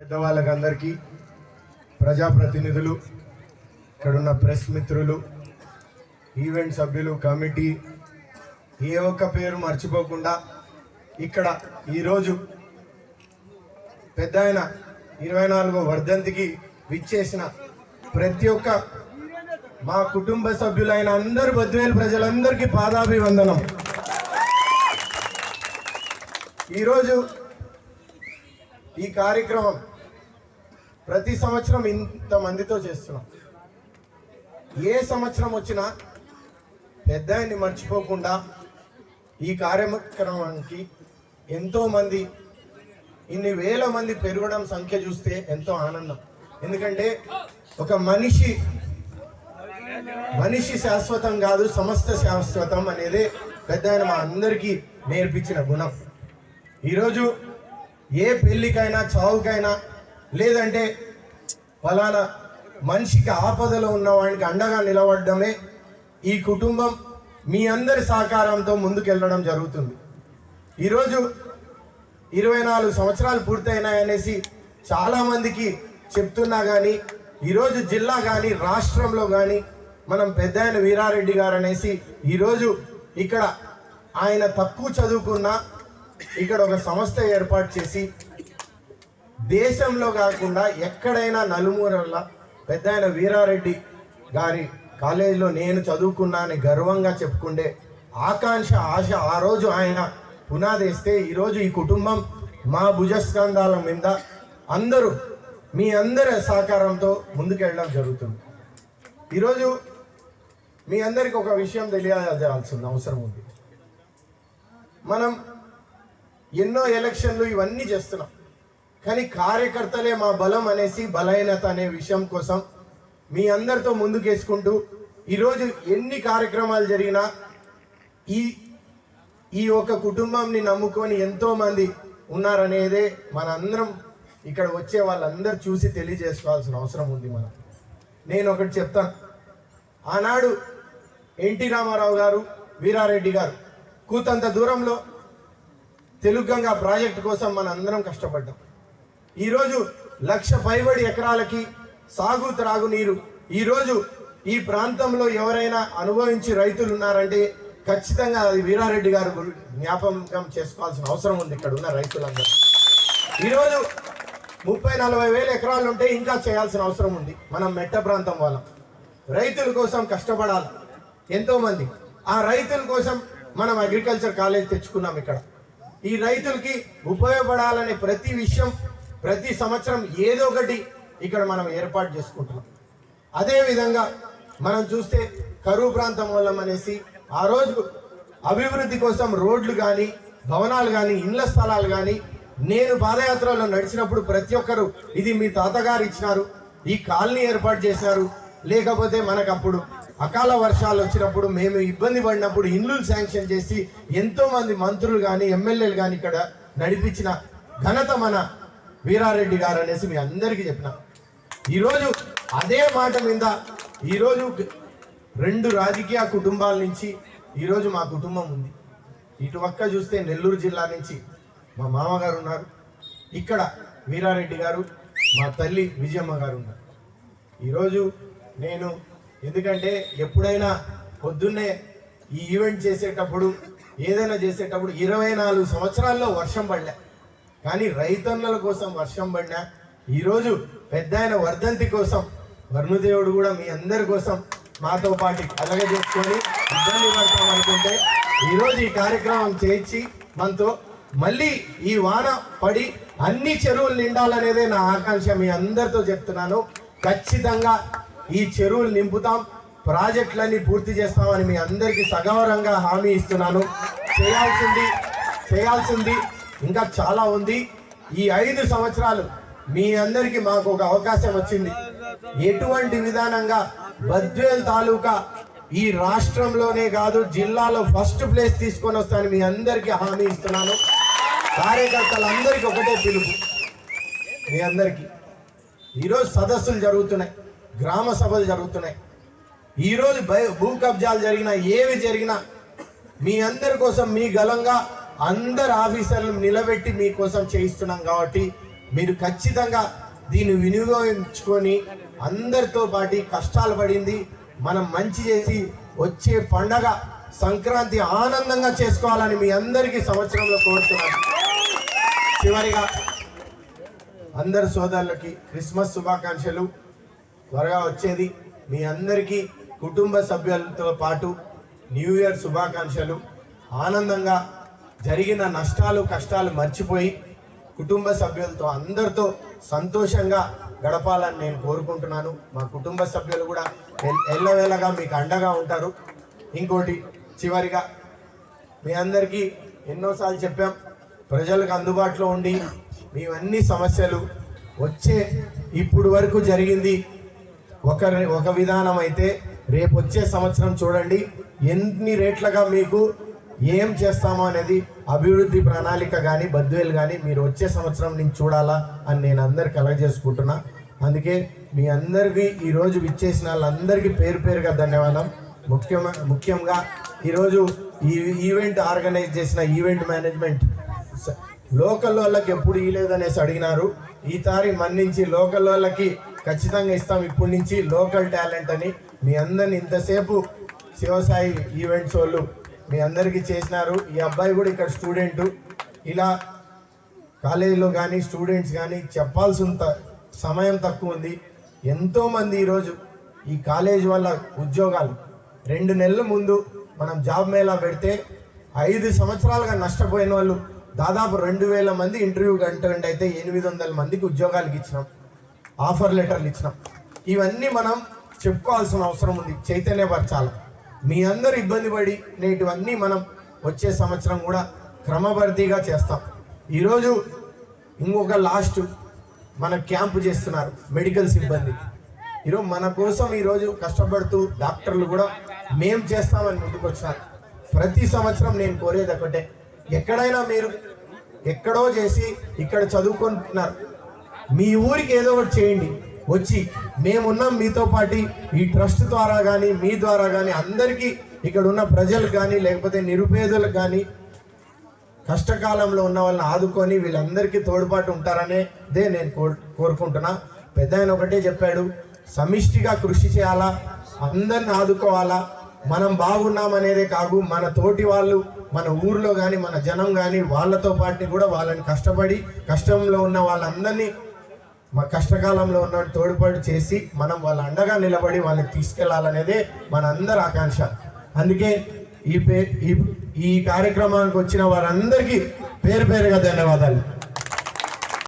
పెద్దవాళ్ళకి అందరికీ ప్రజాప్రతినిధులు ఇక్కడున్న ప్రెస్ మిత్రులు ఈవెంట్ సభ్యులు కమిటీ ఏ ఒక్క పేరు మర్చిపోకుండా ఇక్కడ ఈరోజు పెద్ద ఆయన ఇరవై నాలుగో వర్ధంతికి విచ్చేసిన ప్రతి ఒక్క మా కుటుంబ సభ్యులైన అందరు బద్వేలు ప్రజలందరికీ పాదాభివందనం. ఈరోజు ఈ కార్యక్రమం ప్రతి సంవత్సరం ఇంత మందితో చేస్తున్నాం. ఏ సంవత్సరం వచ్చినా పెద్ద మర్చిపోకుండా ఈ కార్యక్రమానికి ఎంతోమంది ఇన్ని వేల మంది పెరగడం సంఖ్య చూస్తే ఎంతో ఆనందం. ఎందుకంటే ఒక మనిషి మనిషి శాశ్వతం కాదు సమస్త శాశ్వతం అనేది పెద్ద మా అందరికీ నేర్పించిన గుణం. ఈరోజు ఏ పెళ్ళికైనా చావుకైనా లేదంటే ఫలానా మనిషికి ఆపదలో ఉన్న వాడికి అండగా నిలబడమే ఈ కుటుంబం మీ అందరి సహకారంతో ముందుకెళ్ళడం జరుగుతుంది. ఈరోజు ఇరవై నాలుగు సంవత్సరాలు పూర్తయినాయనేసి చాలామందికి చెప్తున్నా కానీ ఈరోజు జిల్లా కానీ రాష్ట్రంలో కానీ మనం పెద్ద వీరారెడ్డి గారు అనేసి ఈరోజు ఇక్కడ ఆయన తక్కువ చదువుకున్న ఇక్కడ ఒక సంస్థ ఏర్పాటు చేసి దేశంలో కాకుండా ఎక్కడైనా నలుమూలల పెద్ద ఆయన వీరారెడ్డి గారి కాలేజీలో నేను చదువుకున్నానని గర్వంగా చెప్పుకుండే ఆకాంక్ష ఆశ ఆ రోజు ఆయన పునాదేస్తే ఈరోజు ఈ కుటుంబం మా భుజస్కంధాల మీద అందరూ మీ అందరి సహకారంతో ముందుకెళ్ళడం జరుగుతుంది. ఈరోజు మీ అందరికి ఒక విషయం తెలియజేయాల్సిన అవసరం ఉంది. మనం ఎన్నో ఎలక్షన్లు ఇవన్నీ చేస్తున్నాం. కానీ కార్యకర్తలే మా బలం అనేసి బలహీనత అనే విషయం కోసం మీ అందరితో ముందుకేసుకుంటూ ఈరోజు ఎన్ని కార్యక్రమాలు జరిగినా ఈ ఈ ఒక కుటుంబంని నమ్ముకొని ఎంతోమంది ఉన్నారనేదే మనందరం ఇక్కడ వచ్చే వాళ్ళందరూ చూసి తెలియజేసుకోవాల్సిన అవసరం ఉంది మనం నేను ఒకటి చెప్తాను ఆనాడు ఎన్టీ రామారావు గారు వీరారెడ్డి గారు కూతంత దూరంలో తెలుగు ప్రాజెక్ట్ ప్రాజెక్టు కోసం మన అందరం కష్టపడ్డాం. ఈరోజు లక్ష పైబడి ఎకరాలకి సాగు త్రాగునీరు. ఈరోజు ఈ ప్రాంతంలో ఎవరైనా అనుభవించి రైతులు ఉన్నారంటే ఖచ్చితంగా అది వీరారెడ్డి గారు జ్ఞాపకం చేసుకోవాల్సిన అవసరం ఉంది ఇక్కడ ఉన్న రైతులందరూ. ఈరోజు ముప్పై నలభై వేల ఎకరాలు ఉంటే ఇంకా చేయాల్సిన అవసరం ఉంది. మనం మెట్ట ప్రాంతం వాళ్ళం. రైతుల కోసం కష్టపడాలి. ఎంతోమంది. ఆ రైతుల కోసం మనం అగ్రికల్చర్ కాలేజ్ తెచ్చుకున్నాం ఇక్కడ. ఈ రైతులకి ఉపయోగపడాలనే ప్రతి విషయం ప్రతి సంవత్సరం ఏదో ఒకటి ఇక్కడ మనం ఏర్పాటు చేసుకుంటున్నాం. అదేవిధంగా మనం చూస్తే కరువు ప్రాంతం వాళ్ళం అనేసి ఆ రోజు అభివృద్ధి కోసం రోడ్లు కానీ భవనాలు కానీ ఇండ్ల స్థలాలు కానీ నేను పాదయాత్రలో నడిచినప్పుడు ప్రతి ఒక్కరు ఇది మీ తాతగారు ఇచ్చినారు ఈ కాలనీ ఏర్పాటు చేశారు లేకపోతే మనకు అప్పుడు అకాల వర్షాలు వచ్చినప్పుడు మేము ఇబ్బంది పడినప్పుడు ఇండ్లు శాంక్షన్ చేసి ఎంతో మంది మంత్రులు కానీ ఎమ్మెల్యేలు కానీ ఇక్కడ నడిపించిన ఘనత మన వీరారెడ్డి గారు అనేసి మీ అందరికీ చెప్పిన. ఈరోజు అదే మాట మీద ఈరోజు రెండు రాజకీయ కుటుంబాల నుంచి ఈరోజు మా కుటుంబం ఉంది. ఇటు పక్క చూస్తే నెల్లూరు జిల్లా నుంచి మా మామగారు ఉన్నారు. ఇక్కడ వీరారెడ్డి గారు మా తల్లి విజయమ్మ గారు ఉన్నారు. ఈరోజు నేను ఎందుకంటే ఎప్పుడైనా పొద్దున్నే ఈ ఈవెంట్ చేసేటప్పుడు ఏదైనా చేసేటప్పుడు ఇరవై నాలుగు సంవత్సరాల్లో వర్షం పడలే. కానీ రైతన్నల కోసం వర్షం పడినా ఈరోజు పెద్ద ఆయన వర్ధంతి కోసం వర్ణుదేవుడు కూడా మీ అందరి కోసం మాతో పాటు కలగ చేసుకొని ఇబ్బంది పడతాం అనుకుంటే ఈరోజు ఈ కార్యక్రమం చేయించి మనతో మళ్ళీ ఈ వాన పడి అన్ని చెరువులు నిండాలనేదే నా ఆకాంక్ష మీ అందరితో చెప్తున్నాను. ఖచ్చితంగా ఈ చెరువులు నింపుతాం. ప్రాజెక్టులన్నీ పూర్తి చేస్తామని మీ అందరికీ సగౌరంగా హామీ ఇస్తున్నాను. చేయాల్సింది చేయాల్సింది ఇంకా చాలా ఉంది. ఈ ఐదు సంవత్సరాలు మీ అందరికీ మాకు ఒక అవకాశం వచ్చింది. ఎటువంటి విధానంగా బద్వేల్ తాలూకా ఈ రాష్ట్రంలోనే కాదు జిల్లాలో ఫస్ట్ ప్లేస్ తీసుకొని వస్తాను మీ అందరికీ హామీ ఇస్తున్నాను. కార్యకర్తలందరికీ ఒకటే పిలుపు. మీ అందరికీ. ఈరోజు సదస్సులు జరుగుతున్నాయి. గ్రామ సభలు జరుగుతున్నాయి. ఈరోజు భయ- భూ కబ్జాలు జరిగినా ఏవి జరిగినా మీ అందరి కోసం మీ గలంగా అందరు ఆఫీసర్లు నిలబెట్టి మీకోసం చేయిస్తున్నాం కాబట్టి మీరు ఖచ్చితంగా దీన్ని వినియోగించుకొని అందరితో పాటు కష్టాలు పడింది మనం మంచి చేసి వచ్చే పండగ సంక్రాంతి ఆనందంగా చేసుకోవాలని మీ అందరికీ సంవత్సరంలో కోరుతున్నాను చివరిగా అందరి సోదరులకి క్రిస్మస్ శుభాకాంక్షలు. త్వరగా వచ్చేది. మీ అందరికీ కుటుంబ సభ్యులతో పాటు న్యూ ఇయర్ శుభాకాంక్షలు. ఆనందంగా జరిగిన నష్టాలు కష్టాలు మర్చిపోయి కుటుంబ సభ్యులతో అందరితో సంతోషంగా గడపాలని నేను కోరుకుంటున్నాను. మా కుటుంబ సభ్యులు కూడా ఎల్లవేళగా మీకు అండగా ఉంటారు. ఇంకోటి చివరిగా మీ అందరికీ ఎన్నోసార్లు చెప్పాం ప్రజలకు అందుబాటులో ఉండి మీ సమస్యలు వచ్చే ఇప్పుడు వరకు జరిగింది. ఒక ఒక విధానం అయితే రేపు వచ్చే సంవత్సరం చూడండి. ఎన్ని రేట్లుగా మీకు ఏం చేస్తామో అనేది అభివృద్ధి ప్రణాళిక కానీ బద్వేలు కానీ మీరు వచ్చే సంవత్సరం నుంచి చూడాలా అని నేను అందరు కలగజేసుకుంటున్నా. అందుకే మీ అందరికీ ఈరోజు విచ్చేసిన వాళ్ళందరికీ పేరు పేరుగా ధన్యవాదం. ముఖ్యం ముఖ్యంగా ఈరోజు ఈ ఈవెంట్ ఆర్గనైజ్ చేసిన ఈవెంట్ మేనేజ్మెంట్ స- లోకల్ వాళ్ళకి ఎప్పుడు ఇవ్వలేదనేసి అడిగినారు. ఈసారి మన్నించి లోకల్ వాళ్ళకి ఖచ్చితంగా ఇస్తాం. ఇప్పటి నుంచి లోకల్ టాలెంట్ అని మీ అందరిని ఇంతసేపు శివసాయి ఈవెంట్స్ వాళ్ళు మీ అందరికీ చేసినారు. ఈ అబ్బాయి కూడా ఇక్కడ స్టూడెంట్. ఇలా కాలేజీలో కానీ స్టూడెంట్స్ కానీ చెప్పాల్సిన సమయం తక్కువ ఉంది. ఎంతోమంది ఈరోజు ఈ కాలేజ్ వల్ల ఉద్యోగాలు. రెండు నెలల ముందు మనం జాబ్ మేళా పెడితే ఐదు సంవత్సరాలుగా నష్టపోయిన వాళ్ళు దాదాపు రెండు వేల మంది ఇంటర్వ్యూ కంటే అయితే ఎనిమిది వందల మందికి ఉద్యోగాలకు ఇచ్చినాం. ఆఫర్ లెటర్లు ఇచ్చినాం ఇవన్నీ మనం చెప్పుకోవాల్సిన అవసరం ఉంది. చైతన్యపరచాలి మీ అందరూ ఇబ్బంది పడి నేటివన్నీ మనం వచ్చే సంవత్సరం కూడా క్రమబద్ధీగా చేస్తాం. ఈరోజు ఇంకొక లాస్ట్ మన క్యాంపు చేస్తున్నారు మెడికల్ సిబ్బంది. ఈరోజు మన కోసం ఈరోజు కష్టపడుతూ డాక్టర్లు కూడా మేం చేస్తామని ముందుకు వచ్చినారు ప్రతి సంవత్సరం నేను కోరేది ఒకటే. ఎక్కడైనా మీరు ఎక్కడో చేసి ఇక్కడ చదువుకుంటున్నారు. మీ ఊరికి ఏదో ఒకటి చేయండి. వచ్చి మేమున్నాం మీతో పాటు ఈ ట్రస్ట్ ద్వారా కానీ మీ ద్వారా కానీ అందరికీ ఇక్కడ ఉన్న ప్రజలకు కానీ లేకపోతే నిరుపేదలకు కానీ కష్టకాలంలో ఉన్న వాళ్ళని ఆదుకొని వీళ్ళందరికీ తోడ్పాటు ఉంటారనేదే నేను కో కోరుకుంటున్నా. పెద్ద ఆయన ఒకటే చెప్పాడు సమిష్టిగా కృషి చేయాలా? అందరిని ఆదుకోవాలా? మనం బాగున్నామనేదే కాదు మన తోటి వాళ్ళు మన ఊర్లో కానీ మన జనం కానీ వాళ్ళతో పాటు కూడా వాళ్ళని కష్టపడి కష్టంలో ఉన్న వాళ్ళందరినీ మా కష్టకాలంలో ఉన్న తోడ్పాటు చేసి మనం వాళ్ళ అండగా నిలబడి వాళ్ళని తీసుకెళ్ళాలనేదే మనందరి ఆకాంక్ష. అందుకే ఈ పే ఈ ఈ కార్యక్రమానికి వచ్చిన వారందరికీ పేరు పేరుగా ధన్యవాదాలు.